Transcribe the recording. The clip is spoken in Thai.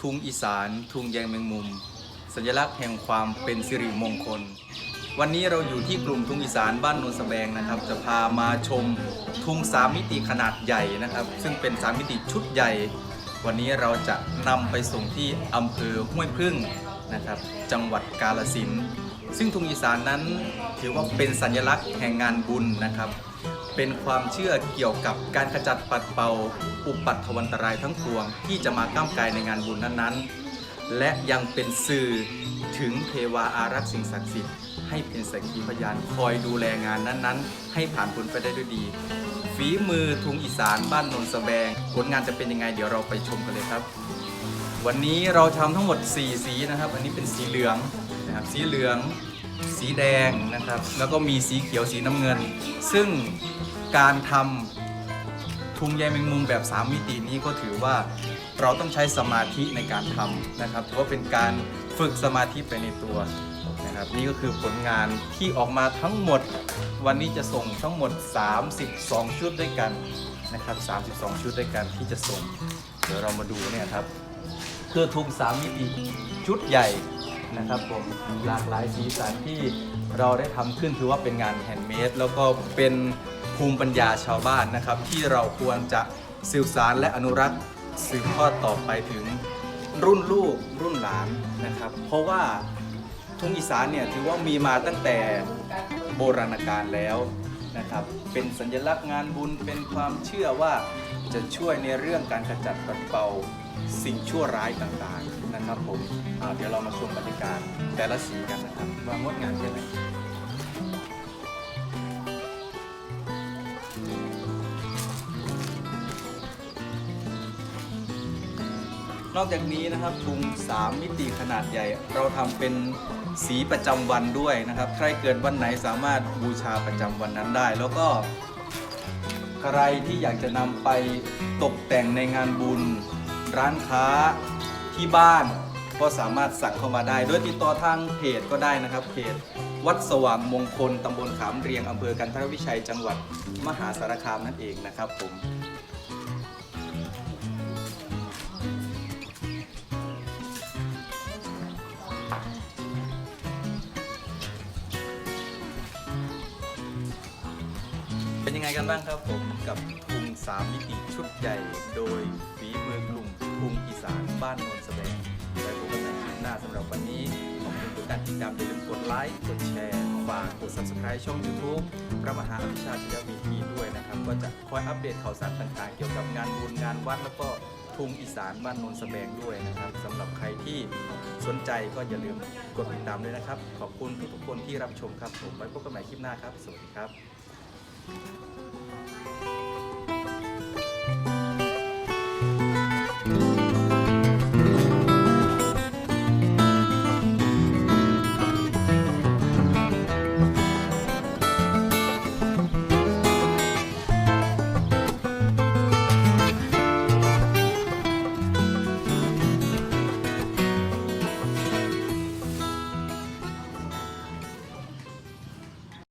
ทุงอีสาน ทุงแยงแมงมุม สัญลักษณ์แห่งความเป็นสิริมงคล วันนี้เราอยู่ที่กลุ่มทุงอีสานบ้านโนนสแบงนะครับ จะพามาชมทุงสามมิติขนาดใหญ่นะครับ ซึ่งเป็นสามมิติชุดใหญ่ วันนี้เราจะนำไปส่งที่อำเภอห้วยพึ่งนะครับ จังหวัดกาลสินธุ์ซึ่งทุงอีสานนั้นถือว่าเป็นสัญลักษณ์แห่งงานบุญนะครับ เป็นความเชื่อเกี่ยวกับการขจัดปัดเป่าอุปัตถวันตรายทั้งปวง ที่จะมาก้ามกายในงานบุญนั้นๆ และยังเป็นสื่อถึงเทวาอารักษ์สิ่งศักดิ์สิทธิ์ให้เป็นสักขีพยานคอยดูแลงานนั้นๆ ให้ผ่านพ้นไปได้ด้วยดี ฝีมือทุงอีสานบ้านนนสแบง ผลงานจะเป็นยังไงเดี๋ยวเราไปชมกันเลยครับ วันนี้เราทำทั้งหมด 4 สีนะครับ อันนี้เป็นสีเหลืองนะครับสีเหลือง สีแดงนะครับ แล้วก็มีสีเขียวสีน้ำเงิน ซึ่งการทำทุงใยแมงมุมแบบ 3 มิตินี้ก็ถือว่าเราต้องใช้สมาธิในการทำนะครับเพราะว่าเป็นการฝึกสมาธิไปในตัวนะครับนี่ก็คือผลงานที่ออกมาทั้งหมดวันนี้จะส่งทั้งหมด 32 ชุดด้วยกันนะครับ 32 ชุดด้วยกันที่จะส่ง เดี๋ยวเรามาดูเนี่ยครับ คือทุงสามมิติชุดใหญ่ นะครับผมหลากหลายสีสันที่เราได้ทำขึ้นถือว่าเป็นงานแฮนด์เมดแล้วก็เป็นภูมิปัญญาชาวบ้านนะครับ ที่เราควรจะสืบสารและอนุรักษ์สืบทอดต่อไปถึงรุ่นลูกรุ่นหลานนะครับ เพราะว่าทุ่งอีสานเนี่ยถือว่ามีมาตั้งแต่โบราณกาลแล้วนะครับ เป็นสัญลักษณ์งานบุญเป็นความเชื่อว่า จะช่วยในเรื่องการขจัดปัดเป่าสิ่งชั่วร้ายต่างๆนะครับผมเดี๋ยวเรามาชมบรรยากาศแต่ละสีกันนะครับว่างดงามแค่ไหนนอกจากนี้นะครับทุง3 มิติขนาดใหญ่ เราทำเป็นสีประจำวันด้วยนะครับ ใครเกิดวันไหนสามารถบูชาประจำวันนั้นได้ แล้วก็ ใครที่อยากจะนำไปตกแต่งในงานบุญ ร้านค้าที่บ้านก็สามารถสั่งเข้ามาได้ โดยติดต่อทางเพจก็ได้นะครับเพจวัดสว่างมงคลตำบลขามเรียงอำเภอกันทรวิชัยจังหวัดมหาสารคามนั่นเองนะครับผม เป็นยังไงกันบ้างครับผมกับทุงสามมิติชุดใหญ่ โดยฝีมือกลุ่มทุงอีสานบ้านโนนสแบงไว้พบกันใหม่คลิปหน้าสำหรับวันนี้ขอบคุณทุกการติดตามอย่าลืมกดไลค์กดแชร์ฝากกด subscribe ช่อง YouTube พระมหาอภิชาติชยวีทีด้วยนะครับ ก็จะคอยอัปเดตข่าวสารต่างๆ เกี่ยวกับงานบุญงานวัดแล้วก็ทุงอีสานบ้านโนนสแบงด้วยนะครับสำหรับใครที่สนใจก็อย่าลืมกดติดตามด้วยนะครับ ขอบคุณทุกๆคนที่รับชมครับ ผมไว้พบกันใหม่คลิปหน้าครับ สวัสดีครับ いい?